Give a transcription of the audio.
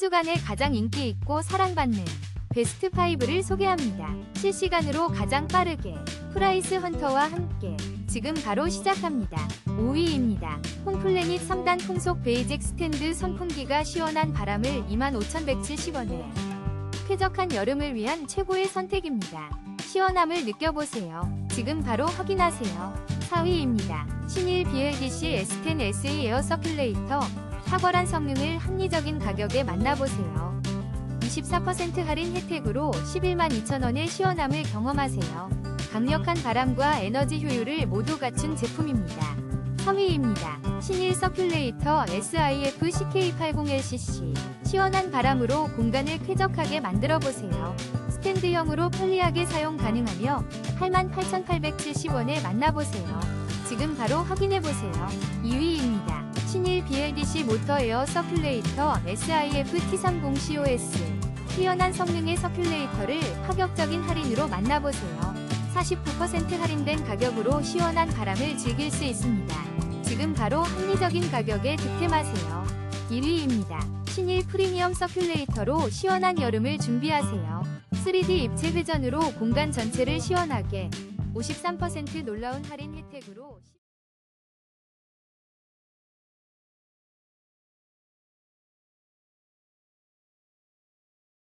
주간에 가장 인기 있고 사랑받는 베스트 5를 소개합니다. 실시간으로 가장 빠르게 프라이스 헌터와 함께 지금 바로 시작합니다. 5위입니다. 홈플래닛 3단 풍속 베이직 스탠드 선풍기가 시원한 바람을 25,170원에 쾌적한 여름을 위한 최고의 선택입니다. 시원함을 느껴보세요. 지금 바로 확인하세요. 4위입니다. 신일 BLDC S10 SE 에어 서큘레이터 탁월한 성능을 합리적인 가격에 만나보세요. 24% 할인 혜택으로 11만 2천원의 시원함을 경험하세요. 강력한 바람과 에너지 효율을 모두 갖춘 제품입니다. 3위입니다. 신일 서큘레이터 SIF CK80LCC 시원한 바람으로 공간을 쾌적하게 만들어 보세요. 스탠드형으로 편리하게 사용 가능하며 88,870원에 만나보세요. 지금 바로 확인해 보세요. 2위입니다. 신일 BLDC 모터 에어 서큘레이터 SIF T30COS 뛰어난 성능의 서큘레이터를 파격적인 할인으로 만나보세요. 49% 할인된 가격으로 시원한 바람을 즐길 수 있습니다. 지금 바로 합리적인 가격에 득템하세요. 1위입니다. 신일 프리미엄 서큘레이터로 시원한 여름을 준비하세요. 3D 입체 회전으로 공간 전체를 시원하게 53% 놀라운 할인 혜택으로